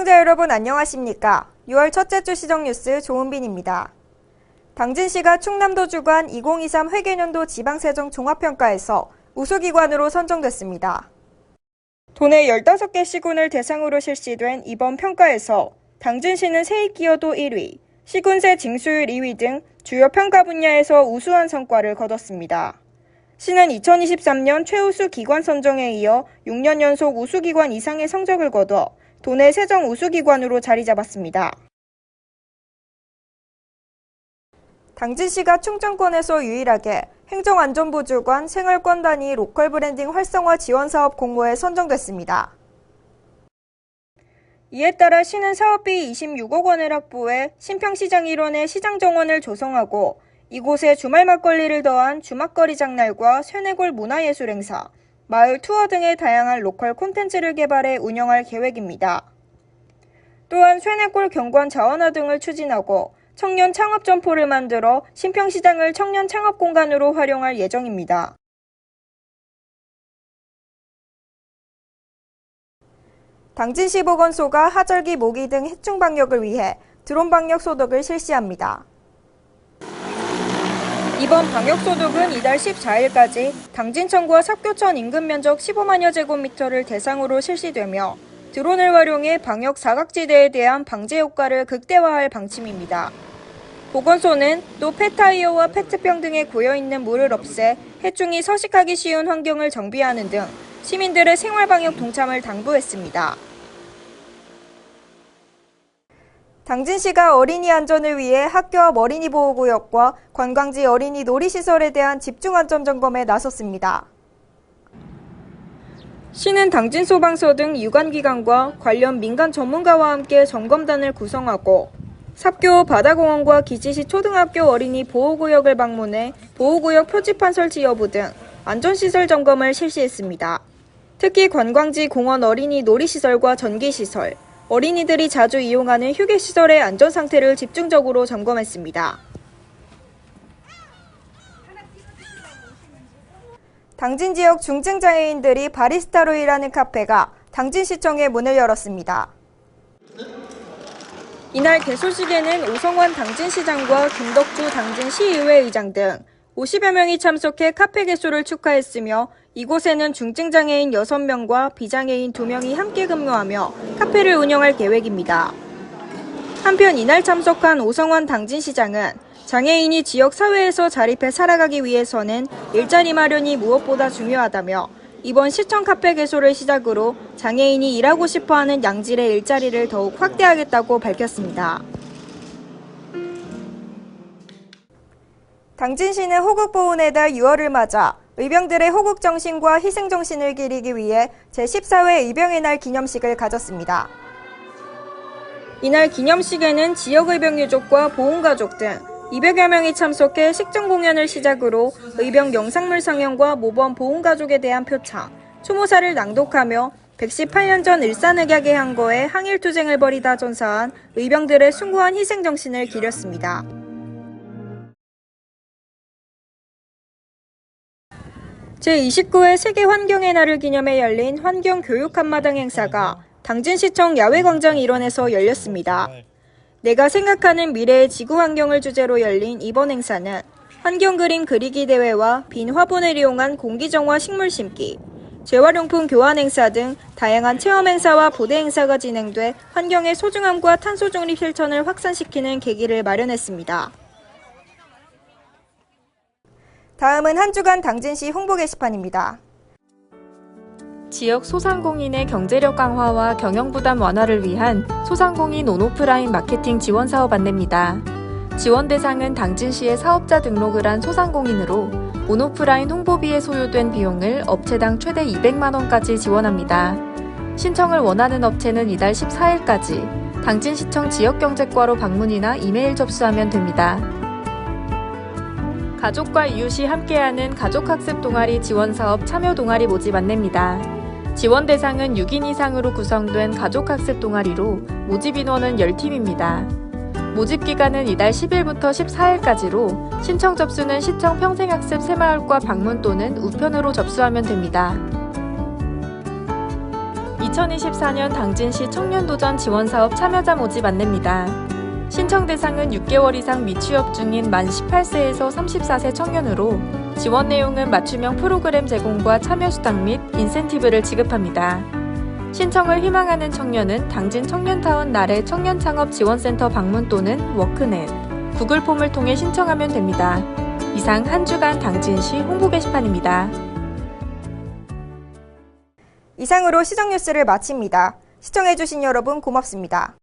시청자 여러분 안녕하십니까? 6월 첫째 주 시정 뉴스 조은빈입니다. 당진시가 충남도 주관 2023 회계년도 지방세정 종합평가에서 우수기관으로 선정됐습니다. 도내 15개 시군을 대상으로 실시된 이번 평가에서 당진시는 세입 기여도 1위, 시군세 징수율 2위 등 주요 평가 분야에서 우수한 성과를 거뒀습니다. 시는 2023년 최우수 기관 선정에 이어 6년 연속 우수기관 이상의 성적을 거둬 도내 세정 우수기관으로 자리 잡았습니다. 당진시가 충청권에서 유일하게 행정안전부 주관 생활권 단위 로컬 브랜딩 활성화 지원 사업 공모에 선정됐습니다. 이에 따라 시는 사업비 26억 원을 확보해 신평시장 일원의 시장 정원을 조성하고 이곳에 주말 막걸리를 더한 주막거리 장날과 쇠내골 문화예술 행사, 마을 투어 등의 다양한 로컬 콘텐츠를 개발해 운영할 계획입니다. 또한 쇠내골 경관 자원화 등을 추진하고 청년 창업 점포를 만들어 신평시장을 청년 창업 공간으로 활용할 예정입니다. 당진시 보건소가 하절기 모기 등 해충 방역을 위해 드론 방역 소독을 실시합니다. 이번 방역 소독은 이달 14일까지 당진천과 삽교천 인근 면적 15만여 제곱미터를 대상으로 실시되며 드론을 활용해 방역 사각지대에 대한 방제 효과를 극대화할 방침입니다. 보건소는 또 폐타이어와 페트병 등에 고여있는 물을 없애 해충이 서식하기 쉬운 환경을 정비하는 등 시민들의 생활 방역 동참을 당부했습니다. 당진시가 어린이 안전을 위해 학교 앞 어린이 보호구역과 관광지 어린이 놀이시설에 대한 집중 안전 점검에 나섰습니다. 시는 당진소방서 등 유관기관과 관련 민간 전문가와 함께 점검단을 구성하고 삽교 바다공원과 기지시 초등학교 어린이 보호구역을 방문해 보호구역 표지판 설치 여부 등 안전시설 점검을 실시했습니다. 특히 관광지 공원 어린이 놀이시설과 전기시설, 어린이들이 자주 이용하는 휴게시설의 안전 상태를 집중적으로 점검했습니다. 당진 지역 중증장애인들이 바리스타로 일하는 카페가 당진시청에 문을 열었습니다. 이날 개소식에는 오성환 당진시장과 김덕주 당진시의회 의장 등 50여 명이 참석해 카페 개소를 축하했으며 이곳에는 중증장애인 6명과 비장애인 2명이 함께 근무하며 카페를 운영할 계획입니다. 한편 이날 참석한 오성환 당진시장은 장애인이 지역 사회에서 자립해 살아가기 위해서는 일자리 마련이 무엇보다 중요하다며 이번 시청 카페 개소를 시작으로 장애인이 일하고 싶어하는 양질의 일자리를 더욱 확대하겠다고 밝혔습니다. 당진시는 호국보훈의 달 6월을 맞아 의병들의 호국정신과 희생정신을 기리기 위해 제14회 의병의 날 기념식을 가졌습니다. 이날 기념식에는 지역의병유족과 보훈가족 등 200여 명이 참석해 식전 공연을 시작으로 의병 영상물 상영과 모범 보훈가족에 대한 표창, 추모사를 낭독하며 118년 전 일산의학의 항거에 항일투쟁을 벌이다 전사한 의병들의 숭고한 희생정신을 기렸습니다. 제29회 세계환경의 날을 기념해 열린 환경교육 한마당 행사가 당진시청 야외광장 일원에서 열렸습니다. 내가 생각하는 미래의 지구 환경을 주제로 열린 이번 행사는 환경 그림 그리기 대회와 빈 화분을 이용한 공기 정화 식물 심기, 재활용품 교환 행사 등 다양한 체험 행사와 보대 행사가 진행돼 환경의 소중함과 탄소 중립 실천을 확산시키는 계기를 마련했습니다. 다음은 한 주간 당진시 홍보 게시판입니다. 지역 소상공인의 경제력 강화와 경영 부담 완화를 위한 소상공인 온오프라인 마케팅 지원 사업 안내입니다. 지원 대상은 당진시의 사업자 등록을 한 소상공인으로 온오프라인 홍보비에 소요된 비용을 업체당 최대 200만 원까지 지원합니다. 신청을 원하는 업체는 이달 14일까지 당진시청 지역경제과로 방문이나 이메일 접수하면 됩니다. 가족과 이웃이 함께하는 가족학습 동아리 지원 사업 참여 동아리 모집 안내입니다. 지원 대상은 6인 이상으로 구성된 가족학습 동아리로 모집 인원은 10팀입니다. 모집 기간은 이달 10일부터 14일까지로 신청 접수는 시청 평생학습 새마을과 방문 또는 우편으로 접수하면 됩니다. 2024년 당진시 청년도전 지원사업 참여자 모집 안내입니다. 신청 대상은 6개월 이상 미취업 중인 만 18세에서 34세 청년으로 지원 내용은 맞춤형 프로그램 제공과 참여 수당 및 인센티브를 지급합니다. 신청을 희망하는 청년은 당진 청년타운 나래 청년창업지원센터 방문 또는 워크넷, 구글 폼을 통해 신청하면 됩니다. 이상 한 주간 당진시 홍보 게시판입니다. 이상으로 시정 뉴스를 마칩니다. 시청해주신 여러분 고맙습니다.